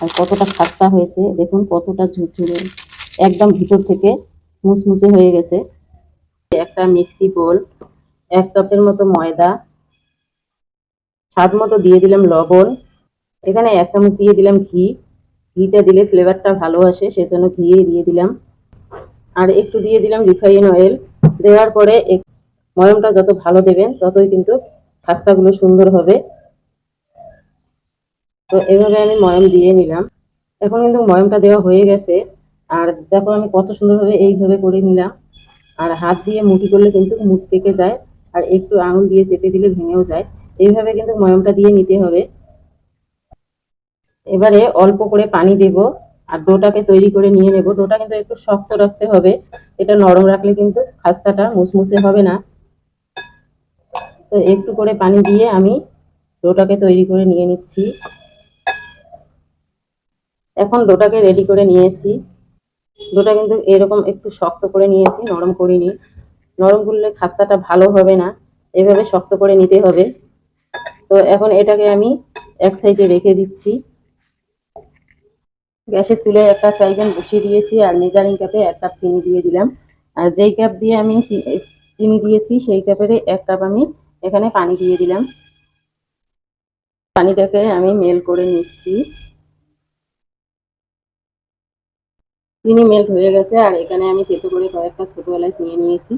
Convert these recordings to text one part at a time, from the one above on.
আর কতটা খাস্তা হয়েছে, দেখুন কতটা ঝুরঝুরে, একদম ভিতর থেকে মুচমুচে হয়ে গেছে। একটা মিক্সি বোল, এক কাপের মতো ময়দা, স্বাদ মতো দিয়ে দিলাম লবণ, এখানে এক চামচ দিয়ে দিলাম ঘি। ঘিটা দিলে ফ্লেভারটা ভালো আসে, সেজন্য ঘি দিয়ে দিলাম। আর একটু দিয়ে দিলাম রিফাইন অয়েল, দেওয়ার পরে ময়মটা যত ভালো দেবেন, ততই কিন্তু খাস্তাগুলো সুন্দর হবে। তো এভাবে আমি ময়ম দিয়ে নিলাম। এখন কিন্তু ময়মটা দেওয়া হয়ে গেছে। আর দেখো আমি কত সুন্দরভাবে এইভাবে করে নিলাম। আর হাত দিয়ে মুঠি করলে কিন্তু মুখ পেকে যায়। আর একটু আঙুল দিয়ে চেপে দিলে ভেঙেও যায়। এইভাবে কিন্তু ময়মটা দিয়ে নিতে হবে। এবারে অল্প করে পানি দেব আর ডোটাকে তৈরি করে নিয়ে নেব। ডোটা কিন্তু একটু শক্ত রাখতে হবে। এটা নরম রাখলে কিন্তু খাস্তাটা মুসমুসে হবে না। তো একটু করে পানি দিয়ে আমি ডোটাকে তৈরি করে নিয়ে নিচ্ছি। এখন ডোটাকে রেডি করে নিয়েছি। ডোটা কিন্তু এরকম একটু শক্ত করে নিয়েছি, নরম করিনি। নরম করলে খাস্তাটা ভালো হবে না, এভাবে শক্ত করে নিতে হবে। তো এখন এটাকে আমি এক সাইডে রেখে দিচ্ছি। গ্যাসের চুলায় একটা ফ্রাই প্যান বসিয়ে দিয়েছি, আর মেজারিং কাপে এক কাপ চিনি দিয়ে দিলাম। আর যেই কাপ দিয়ে আমি চিনি দিয়েছি, সেই কাপের এক কাপ আমি এখানে পানি দিয়ে দিলাম। পানিটাকে আমি মেল করে নিচ্ছি। চিনি মেল্ট হয়ে গেছে, আর এখানে আমি তেতো করে কয়েকটা ছোট এলাচ নিয়ে নিয়েছি।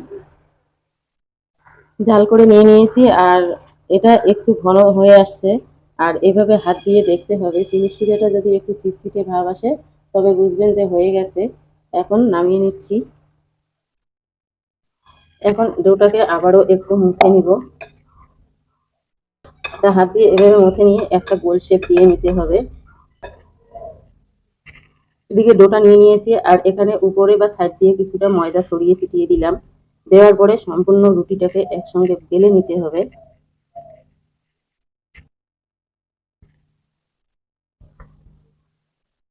জাল করে নিয়ে নিয়েছি, আর এটা একটু ঘন হয়ে আসছে। আর এভাবে হাত দিয়ে দেখতে হবে, চিনির শিরাটা যদি একটু চিটচিটে ভাব আসে, তবে বুঝবেন যে হয়ে গেছে। এখন নামিয়ে নিচ্ছি। এখন ডোটাকে আবারও একটু মুখে নিব। তা হাত দিয়ে এভাবে মুখে নিয়ে একটা গোল শেপ দিয়ে নিতে হবে। এদিকে ডোটা নিয়ে নিয়েছি আর এখানে উপরে বা সাইড দিয়ে কিছুটা ময়দা সরিয়ে ছিটিয়ে দিলাম। দেওয়ার পরে সম্পূর্ণ রুটিটাকে একসঙ্গে বেলে নিতে হবে।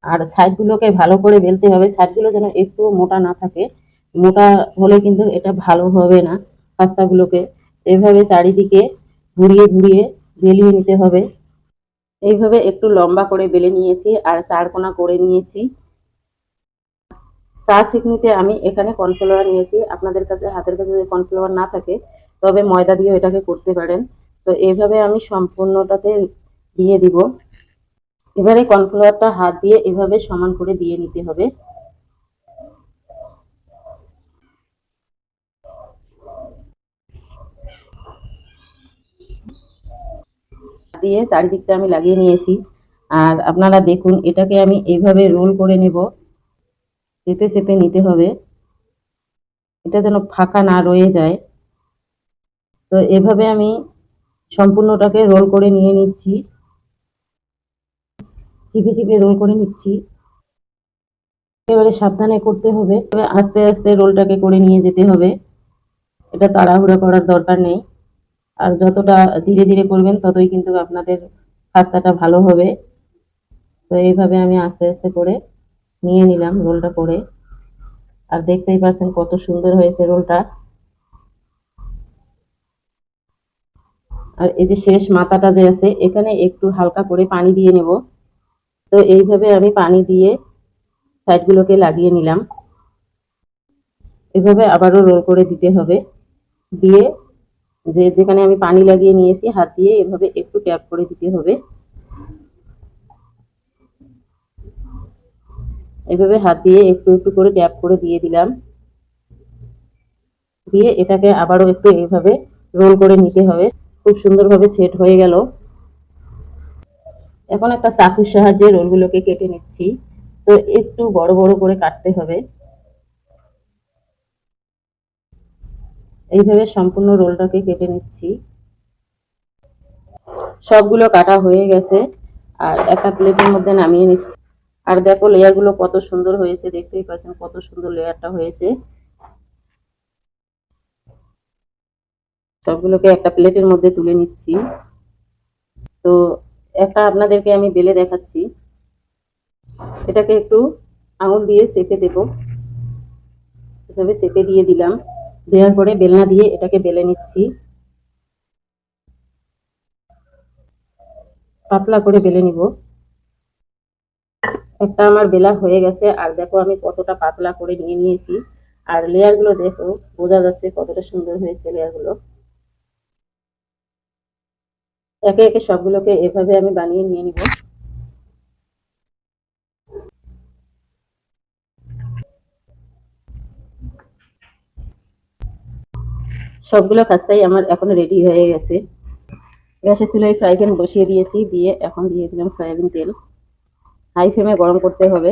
আর সাইডগুলোকে ভালো করে বেলতে হবে। সাইডগুলো যেন একটু মোটা না থাকে। মোটা হলে কিন্তু এটা ভালো হবে না পাস্তাগুলোকে। এভাবে চারিদিকে ঘুরিয়ে ঘুরিয়ে বেলিয়ে নিতে হবে। এইভাবে একটু লম্বা করে বেলে নিয়েছি আর চারকোনা করে নিয়েছি। চা চিকনিতে আমি এখানে কর্নফ্লাওয়ার নিয়েছি। আপনাদের কাছে, হাতের কাছে যদি কর্নফ্লাওয়ার না থাকে, তবে ময়দা দিয়ে এটাকে করতে পারেন। তো এইভাবে আমি সম্পূর্ণটাতে দিয়ে দিব। এবারে কর্নফ্লাওয়ারটা হাত দিয়ে এভাবে সমান করে দিয়ে নিতে হবে। দিয়ে চারিদিকটা আমি লাগিয়ে নিয়েছি। আর আপনারা দেখুন, এটাকে আমি এইভাবে রোল করে নেব। চেপে চেপে নিতে হবে। এটা যেন ফাঁকা না রয়ে যায়। তো এভাবে আমি সম্পূর্ণটাকে রোল করে নিয়ে নিচ্ছি। চিপে চিপে রোল করে নিচ্ছি। এবারে সাবধানে করতে হবে। তবে আস্তে আস্তে রোলটাকে করে নিয়ে যেতে হবে। এটা তাড়াহুড়ো করার দরকার নেই। আর যতটা ধীরে ধীরে করবেন, ততই কিন্তু আপনাদের পাস্তাটা ভালো হবে। তো এইভাবে আমি আস্তে আস্তে করে নিয়ে নিলাম রোলটা করে। আর দেখতেই পাচ্ছেন কত সুন্দর হয়েছে রোলটা। আর এই যে শেষ মাথাটা যে আছে, এখানে একটু হালকা করে পানি দিয়ে নেব। তো এইভাবে আমি পানি দিয়ে সাইডগুলোকে লাগিয়ে নিলাম। এভাবে আবারও রোল করে দিতে হবে। দিয়ে যে যেখানে আমি পানি লাগিয়ে নিয়েছি, হাত দিয়ে এভাবে একটু ট্যাপ করে দিতে হবে। এভাবে হাত দিয়ে একটু একটু করে ট্যাপ করে দিয়ে দিলাম। দিয়ে এটাকে আবারও একটু এইভাবে রোল করে নিতে হবে। খুব সুন্দরভাবে সেট হয়ে গেল। এখন একটা চাকুর সাহায্যে রোলগুলোকে কেটে নিচ্ছি। তো একটু বড় বড় করে কাটতে হবে। এইভাবে সম্পূর্ণ রোলটাকে কেটে নিচ্ছি। সবগুলো কাটা হয়ে গেছে। আর একটা প্লেটের মধ্যে নামিয়ে নিচ্ছি। আর দেখো লেয়ারগুলো কত সুন্দর হয়েছে, দেখতেই পাচ্ছেন কত সুন্দর লেয়ারটা হয়েছে। সবগুলোকে একটা প্লেটের মধ্যে তুলে নিচ্ছি। তো একটা আপনাদেরকে আমি বেলে দেখাচ্ছি। এটাকে একটু আঙুল দিয়ে চেপে দেব। এভাবে চেপে দিয়ে দিলাম। দেওয়ার পরে বেলনা দিয়ে এটাকে বেলে নিচ্ছি। পাতলা করে বেলে নিব। একটা আমার বেলা হয়ে গেছে, আর দেখো আমি কতটা পাতলা করে নিয়ে নিয়েছি। আর লেয়ারগুলো দেখো, বোঝা যাচ্ছে কতটা সুন্দর হয়েছে লেয়ারগুলো। একে একে সবগুলোকে এভাবে আমি বানিয়ে নিয়ে নিব। সবগুলো খাস্তাই আমার এখন রেডি হয়ে গেছে। গ্যাসে ছিল এই ফ্রাই প্যান বসিয়ে দিয়েছি, দিয়ে এখন দিয়ে দিলাম সয়াবিন তেল। হাই ফ্লেমে গরম করতে হবে।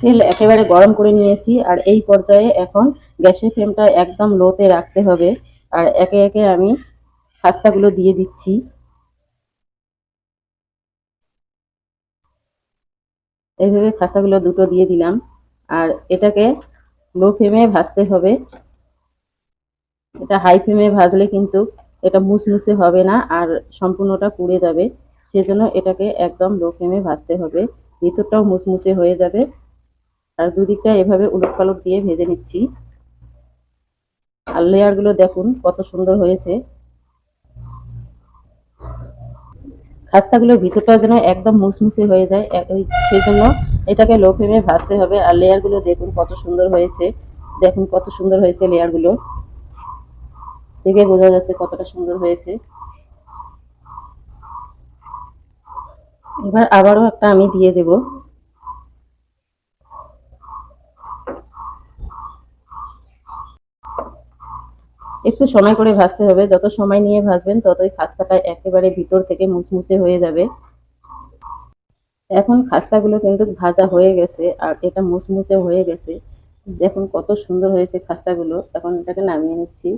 তেল একেবারে গরম করে নিয়েছি আর এই পর্যায়ে এখন গ্যাসের ফ্লেমটা একদম লোতে রাখতে হবে আর একে একে আমি খাস্তাগুলো দিয়ে দিচ্ছি। এইভাবে খাস্তাগুলো দুটো দিয়ে দিলাম আর এটাকে লো ফ্লেমে ভাজতে হবে। এটা হাই ফ্লেমে ভাজলে কিন্তু এটা মুসমুসে হবে না আর সম্পূর্ণটা পুড়ে যাবে। সেজন্য এটাকে একদম লো ফ্লেমে ভাজতে হবে। ভিতরটাও মুসমুসে হয়ে যাবে। আর দুদিকটা এভাবে উলট পালট দিয়ে ভেজে নিচ্ছি। আর লেয়ারগুলো দেখুন কত সুন্দর হয়েছে। খাস্তাগুলোর ভিতরটা যেন একদম মুসমুসে হয়ে যায়। সেই জন্য এটাকে লো ফ্লেমে ভাজতে হবে। আর লেয়ারগুলো দেখুন কত সুন্দর হয়েছে। দেখুন কত সুন্দর হয়েছে লেয়ারগুলো দেখে বোঝা যাচ্ছে কতটা সুন্দর হয়েছে। এবার আবারও একটা আমি দিয়ে দেব। একটু সময় করে ভাজতে হবে। যত সময় নিয়ে ভাজবেন, ততই খাস্তাটা একেবারে ভিতর থেকে মুচমুচে হয়ে যাবে। এখন খাস্তাগুলো কিন্তু ভাজা হয়ে গেছে আর এটা মুচমুচে হয়ে গেছে। দেখুন কত সুন্দর হয়েছে খাস্তাগুলো। এখন এটাকে নামিয়ে নিচ্ছি।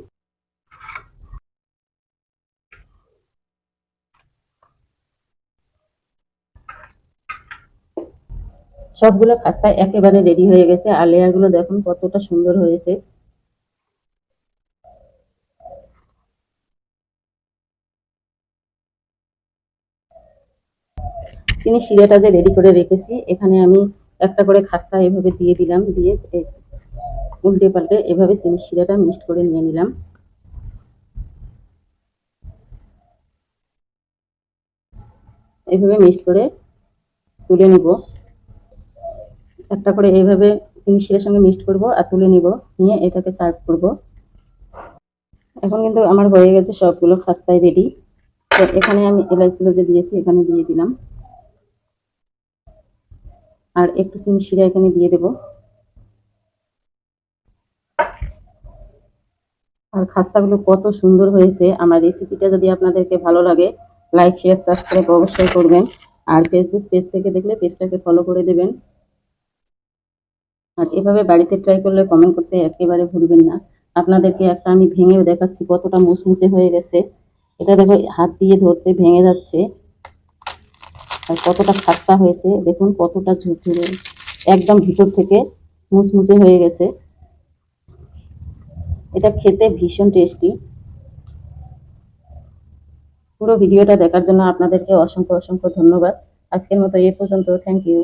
সবগুলো খাস্তা একেবারে রেডি হয়ে গেছে, আর লেয়ারগুলো দেখুন কতটা সুন্দর হয়েছে। চিনি শিরাটা যে রেডি করে রেখেছি, এখানে আমি একটা করে খাস্তা এভাবে দিয়ে দিলাম, দিয়ে উল্টে পাল্টে এভাবে চিনি শিরাটা মিক্সড করে নিয়ে নিলাম। এভাবে মিক্সড করে তুলে নিব। একটা করে এইভাবে চিনি শিরের সঙ্গে মিক্সড করব আর তুলে নিব, নিয়ে এটাকে সার্ভ করব। এখন কিন্তু আমার হয়ে গেছে সবগুলো খাস্তায় রেডি তো এখানে আমি এলাচগুলো যে দিয়েছি, এখানে দিয়ে দিলাম। আর একটু চিনি শিরা এখানে দিয়ে দেব। আর খাস্তাগুলো কত সুন্দর হয়েছে। আমার রেসিপিটা যদি আপনাদেরকে ভালো লাগে লাইক শেয়ার সাবস্ক্রাইব অবশ্যই করবেন। আর ফেসবুক পেজ থেকে দেখলে পেজটাকে ফলো করে দেবেন। আর এভাবে বাড়িতে ট্রাই করলে কমেন্ট করতে একেবারে ভুলবেন না। আপনাদেরকে একটা আমি ভেঙেও দেখাচ্ছি, কতটা মুসমুসে হয়ে গেছে। এটা দেখো, হাত দিয়ে ধরতে ভেঙে যাচ্ছে। আর কতটা খাস্তা হয়েছে, দেখুন কতটা ঝুরঝুরে। একদম ভিতর থেকে মুচমুচে হয়ে গেছে। এটা খেতে ভীষণ টেস্টি পুরো ভিডিওটা দেখার জন্য আপনাদেরকে অসংখ্য অসংখ্য ধন্যবাদ। আজকের মতো এ পর্যন্ত থ্যাংক ইউ